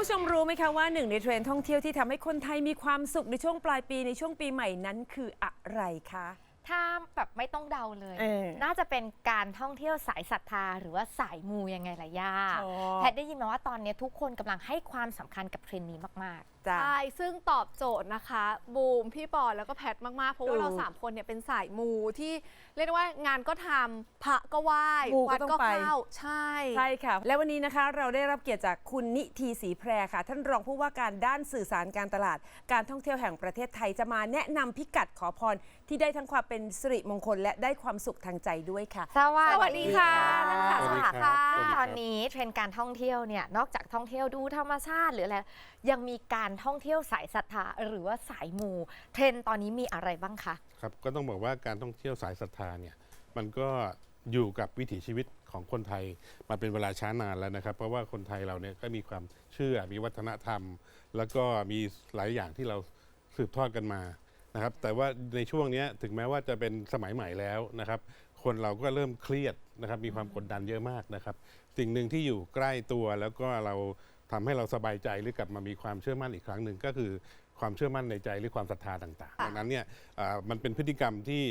ผู้ชมรู้ไหมคะว่าหนึ่งในเทรนด์ท่องเที่ยวที่ทำให้คนไทยมีความสุขในช่วงปลายปีในช่วงปีใหม่นั้นคืออะไรคะ ถ้าแบบไม่ต้องเดาเลย เออน่าจะเป็นการท่องเที่ยวสายศรัทธา หรือว่าสายมูยังไงล่ะย่าชอบแพทย์ได้ยินมาว่าตอนนี้ทุกคนกำลังให้ความสำคัญกับเทรนด์นี้มากจ้ะ ใช่ ซึ่งตอบโจทย์นะคะ บูม พี่ปอแล้วก็แพทมากๆ เพราะว่าเออเรา3คนเนี่ยเป็นสายมูที่เรียกได้ว่างานก็ทำพระก็ไหว้มูก็วัดต้องก็ไป เข้าใช่ ใช่ค่ะ และวันนี้นะคะเราได้รับเกียรติจากคุณนิทีศรีแพรค่ะ ท่านรองผู้ว่าการด้านสื่อสารการตลาด การท่องเที่ยวแห่งประเทศไทยจะมาแนะนำพิกัดขอพร ที่ได้ทั้งความเป็นสิริมงคลและได้ความสุขทางใจด้วยค่ะๆสวัสวัสดีค่ะสวัสดีสวัสดีครัค่ะบสวัสดีครับ ตอนนี้เทรนด์การท่องเที่ยวเนี่ย นอกจากท่องเที่ยวดูธรรมชาติหรืออะไร ยังมีการการท่องเที่ยวสายศรัทธาหรือว่าสายมู เทรนด์ตอนนี้มีอะไรบ้างคะ ครับก็ต้องบอกว่าการท่องเที่ยวสายศรัทธาเนี่ยมันก็อยู่กับวิถีชีวิตของคนไทยมาเป็นเวลาช้านานแล้วนะครับ เพราะว่าคนไทยเราเนี่ยก็มีความเชื่อมีวัฒนธรรม แล้วก็มีหลายอย่างที่เราสืบทอดกันมานะครับ แต่ว่าในช่วงนี้ถึงแม้ว่าจะเป็นสมัยใหม่แล้วนะครับ คนเราก็เริ่มเครียดนะครับ มีความกดดันเยอะมากนะครับ สิ่งหนึ่งที่อยู่ใกล้ตัวแล้วก็เรา ทำให้เราสบายใจหรือกลับมามีความเชื่อมั่นอีกครั้งหนึ่งก็คือความเชื่อมั่นในใจหรือความศรัทธาต่างๆค่ะดังนั้นเนี่ยอ่ามันเป็นพฤติกรรมที่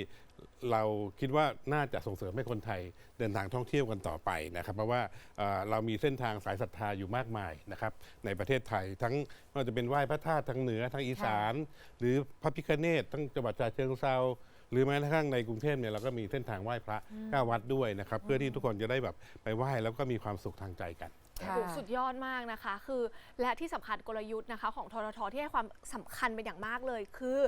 เราคิดว่าน่าจะส่งเสริมให้คนไทยเดินทางท่องเที่ยวกันต่อไปนะครับ เพราะว่าอ่าเรามีเส้นทางสายศรัทธาอยู่มากมายนะครับ ในประเทศไทยทั้งไม่ว่าจะเป็นไหว้พระธาตุทางเหนือทางอีสาน หรือพระพิฆเนศทั้งจังหวัดฉะเชิงเซาหรือแม้กระทั่งในกรุงเทพเนี่ยเราก็มีเส้นทางไหว้พระเก้าวัดด้วยนะครับ เพื่อที่ทุกคนจะได้แบบไปไหว้แล้วก็มีความสุขทางใจกัน โอ้โหสุดยอดมากนะคะ คือและที่สำคัญกลยุทธ์นะคะ ของทททที่ให้ความสำคัญเป็นอย่างมากเลย คือ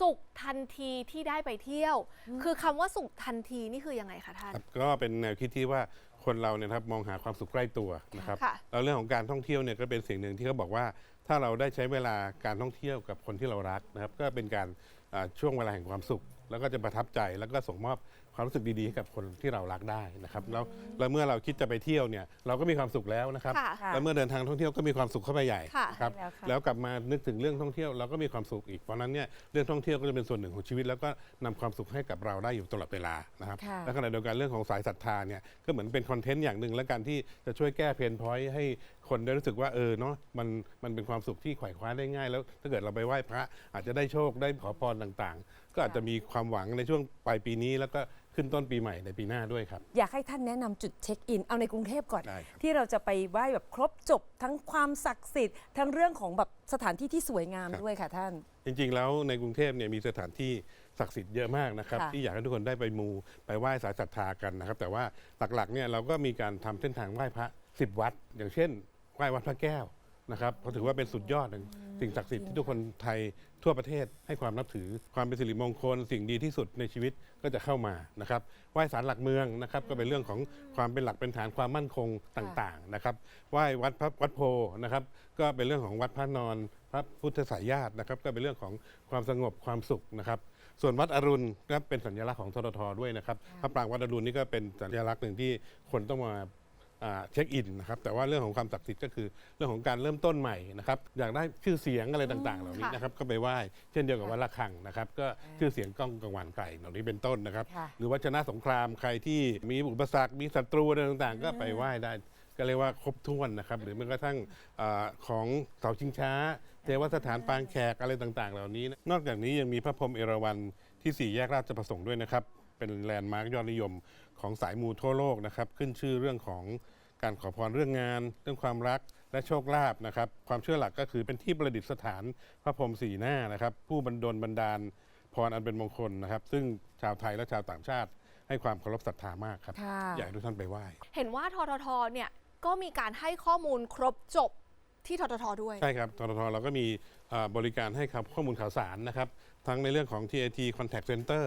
สุขทันทีที่ได้ไปเที่ยว คือคำว่าสุขทันทีนี่คือยังไงคะท่าน ครับก็เป็นแนวคิดที่ว่าคนเราเนี่ยนะครับมองหาความสุขใกล้ตัวนะครับค่ะ แล้วเรื่องของการท่องเที่ยวเนี่ยก็เป็นสิ่งหนึ่งที่เขาบอกว่า ถ้าเราได้ใช้เวลาการท่องเที่ยวกับคนที่เรารักนะครับ ก็เป็นการอ่าช่วงเวลาแห่งความสุข แล้วก็จะประทับใจแล้วก็ส่งมอบ ความรู้สึกดีๆให้กับคนที่เรารักได้นะครับแล้วแล้วเมื่อเราคิดจะไปเที่ยวเนี่ยเราก็มีความสุขแล้วนะครับค่ะค่ะแล้วเมื่อเดินทางท่องเที่ยวก็มีความสุขเข้าไปใหญ่ค่ะครับใช่แล้วค่ะ แล้วกลับมานึกถึงเรื่องท่องเที่ยวเราก็มีความสุขอีกเพราะฉะนั้นเนี่ยเรื่องท่องเที่ยวก็จะเป็นส่วนหนึ่งของชีวิต แล้วก็นำความสุขให้กับเราได้อยู่ตลอดเวลานะครับค่ะ และขณะเดียวกันเรื่องของสายศรัทธาเนี่ยก็เหมือนเป็นคอนเทนต์อย่างหนึ่งแล้วกันที่จะช่วยแก้เพนพอยต์ให้คนได้รู้สึกว่าเออเนาะมันมันเป็นความสุขที่ไขว่คว้าได้ง่าย แล้วถ้าเกิดเราไปไหว้พระอาจจะได้โชคได้ขอพรต่างๆ ก็อาจจะมีความหวังในช่วงปลายปีนี้แล้วก็ ขึ้นต้นปีใหม่ในปีหน้าด้วยครับ อยากให้ท่านแนะนำจุดเช็คอิน เอาในกรุงเทพก่อน ได้ครับ ที่เราจะไปไหว้แบบครบจบทั้งความศักดิ์สิทธิ์ทั้งเรื่องของแบบสถานที่ที่สวยงามด้วยค่ะท่าน จริงๆ แล้วในกรุงเทพเนี่ยมีสถานที่ศักดิ์สิทธิ์เยอะมากนะครับ ค่ะที่อยากให้ทุกคนได้ไปมูไปไหว้สายศรัทธากันนะครับ แต่ว่าหลักๆเนี่ยเราก็มีการทำเส้นทางไหว้พระ 10 วัด อย่างเช่นไหว้วัดพระแก้ว นะครับเพราะถือว่าเป็นสุดยอดหนึ่งสิ่งศักดิ์สิทธิ์ที่ทุกคนไทยทั่วประเทศให้ความนับถือความเป็นสิริมงคล สิ่งดีที่สุดในชีวิตก็จะเข้ามานะครับไหว้ศาลหลักเมืองนะครับก็เป็นเรื่องของความเป็นหลักเป็นฐานความมั่นคงต่างๆนะครับไหว้วัดพระวัดโพนะครับก็เป็นเรื่องของวัดพระนอนพระพุทธสายญาตินะครับก็เป็นเรื่องของความสงบความสุขนะครับส่วนวัดอรุณก็เป็นสัญลักษณ์ของทททด้วยนะครับพระปรางวัดอรุณนี่ก็เป็นสัญลักษณ์หนึ่งที่คนต้องมาอ่า เช็คอินนะครับแต่ว่าเรื่องของความศักดิ์สิทธิ์ก็คือเรื่องของการเริ่มต้นใหม่นะครับอยากได้ชื่อเสียงอะไรต่างๆ เหล่านี้ค่ะนะครับก็ไปไหว้เช่นเดียวกับวัดระฆังนะครับก็ชื่อเสียงก้องกังวานไกลเหล่านี้เป็นต้นนะครับค่ะหรือว่าชนะสงครามใครที่มีอุปสรรคมีศัตรูอะไรต่างๆ ก็ไปไหว้ได้ก็เรียกว่าครบถ้วนนะครับ หรือแม้กระทั่งอาของเสาชิงช้า เทวสถานปางแขกอะไรต่าง ๆ เหล่านี้นะนอกจากนี้ยังมีพระพรหมเอราวัณที่สี่แยกราชประสงค์ด้วยนะครับ เป็นแลนด์มาร์กยอดนิยมของสายมูทั่วโลกนะครับ ขึ้นชื่อเรื่องของ การขอพรเรื่องงาน เรื่องความรักและโชคลาภนะครับ ความเชื่อหลักก็คือเป็นที่ประดิษฐานพระพรหมสี่หน้านะครับ ผู้บรรดลบันดาลพรอันเป็นมงคลนะครับ ซึ่งชาวไทยและชาวต่างชาติ ให้ความเคารพศรัทธามากครับค่ะ อยากให้ทุกท่านไปไหว้ เห็นว่าทททเนี่ยก็มีการให้ข้อมูลครบจบที่ทททด้วย ใช่ครับทททเราก็มีเอ่อบริการให้ครับข้อมูลข่าวสารนะครับ ทั้งในเรื่องของ TAT Contact Center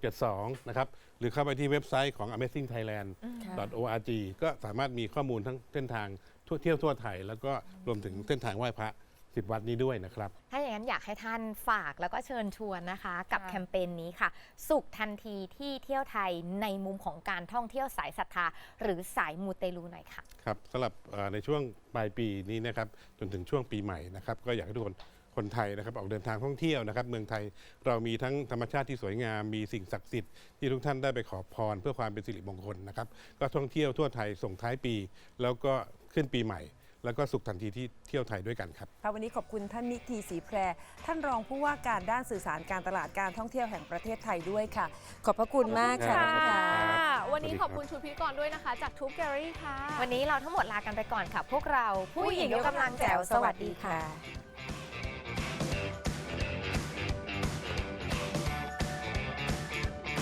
1672 นะครับ หรือเข้าไปที่เว็บไซต์ของ Amazing Thailand ค่ะ org ก็สามารถมีข้อมูลทั้งเส้นทางทั่วเที่ยวทั่วไทย แล้วก็รวมถึงเส้นทางไหว้พระ10วัดนี้ด้วยนะครับ ถ้าอย่างนั้นอยากให้ท่านฝากแล้วก็เชิญชวนนะคะ กับค่ะแคมเปญนี้ค่ะ สุขทันทีที่เที่ยวไทยในมุมของการท่องเที่ยวสายศรัทธา หรือสายมูเตลูหน่อยค่ะ ครับสำหรับเอ่อในช่วงปลายปีนี้นะครับจนถึงช่วงปีใหม่นะครับ ก็อยากให้ทุกคน คนไทยนะครับออกเดินทางท่องเที่ยวนะครับ เมืองไทยเรามีทั้งธรรมชาติที่สวยงาม มีสิ่งศักดิ์สิทธิ์ที่ทุกท่านได้ไปขอพร เพื่อความเป็นสิริมงคลนะครับ ก็ท่องเที่ยวทั่วไทยส่งท้ายปี แล้วก็ขึ้นปีใหม่ แล้วก็สุขทันทีที่เที่ยวไทยด้วยกันครับ ค่ะวันนี้ขอบคุณท่านนิติศรีแพร ท่านรองผู้ว่าการด้านสื่อสารการตลาดการท่องเที่ยวแห่งประเทศไทยด้วยค่ะ ขอบพระคุณมากค่ะขอบคุณค่ะรับวันนี้สวัสดีขอบครับคุณชุดพิธีกรด้วยนะคะ จากทูบแกลลี่ค่ะ วันนี้เราทั้งหมดลากันไปก่อนค่ะ พวกเราผู้หญิงยกกำลังแจ๋วสวัสดีค่ะ